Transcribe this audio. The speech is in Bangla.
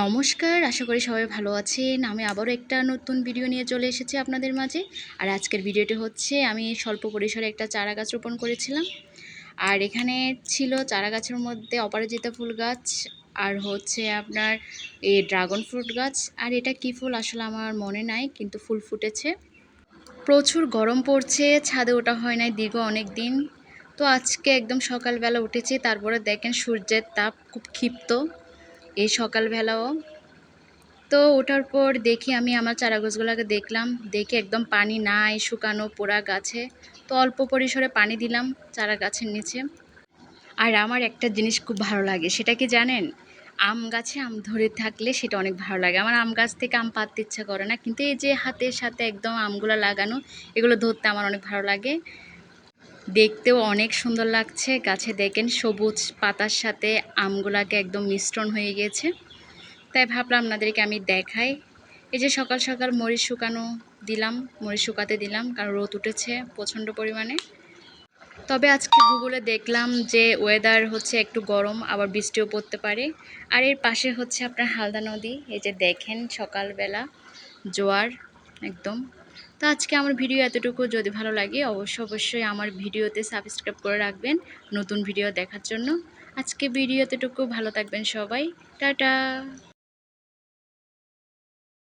নমস্কার, আশা করি সবাই ভালো আছেন। আমি আবারও একটা নতুন ভিডিও নিয়ে চলে এসেছি আপনাদের মাঝে। আর আজকের ভিডিওটি হচ্ছে, আমি স্বল্প পরিসরে একটা চারা গাছ রোপণ করেছিলাম। আর এখানে ছিল চারা গাছের মধ্যে অপরাজিতা ফুল গাছ, আর হচ্ছে আপনার এই ড্রাগন ফ্রুট গাছ। আর এটা কী ফুল আসলে আমার মনে নাই, কিন্তু ফুল ফুটেছে। প্রচুর গরম পড়ছে, ছাদে ওঠা হয় নাই দীর্ঘ অনেক দিন তো আজকে একদম সকালবেলা উঠেছি, তারপরে দেখেন সূর্যের তাপ খুব ক্ষিপ্ত। এই সকালবেলাও। তো ওঠার পর দেখি আমি আমার চারা গাছগুলোকে দেখলাম, দেখে একদম পানি নাই, শুকানো পোড়া গাছে। তো অল্প পরিসরে পানি দিলাম চারা গাছের নিচে। আর আমার একটা জিনিস খুব ভালো লাগে, সেটা কি জানেন? আম গাছে আম ধরে থাকলে সেটা অনেক ভালো লাগে। আমার আম গাছ থেকে আম পাততে ইচ্ছা করে না, কিন্তু এই যে হাতের সাথে একদম আমগুলো লাগানো, এগুলো ধরতে আমার অনেক ভালো লাগে। দেখতেও অনেক সুন্দর লাগছে। গাছে দেখেন সবুজ পাতার সাথে আমগুলাকে একদম মিশ্রণ হয়ে গিয়েছে তাই ভাবলাম আপনাদেরকে আমি দেখাই। এই যে সকাল সকাল মরিচ শুকানো দিলাম, মরিচ শুকাতে দিলাম, কারণ রোদ উঠেছে প্রচণ্ড পরিমাণে। তবে আজকে গুগলে দেখলাম যে ওয়েদার হচ্ছে একটু গরম, আবার বৃষ্টিও পড়তে পারে। আর এর পাশে হচ্ছে আপনার হালদা নদী, এই যে দেখেন সকালবেলা জোয়ার, একদম তো আজকে আমার ভিডিও এতটুকু। যদি ভালো লাগে অবশ্যই অবশ্যই আমার ভিডিওতে সাবস্ক্রাইব করে রাখবেন নতুন ভিডিও দেখার জন্য। আজকে ভিডিও এতটুকু। ভালো থাকবেন সবাই। টাটা।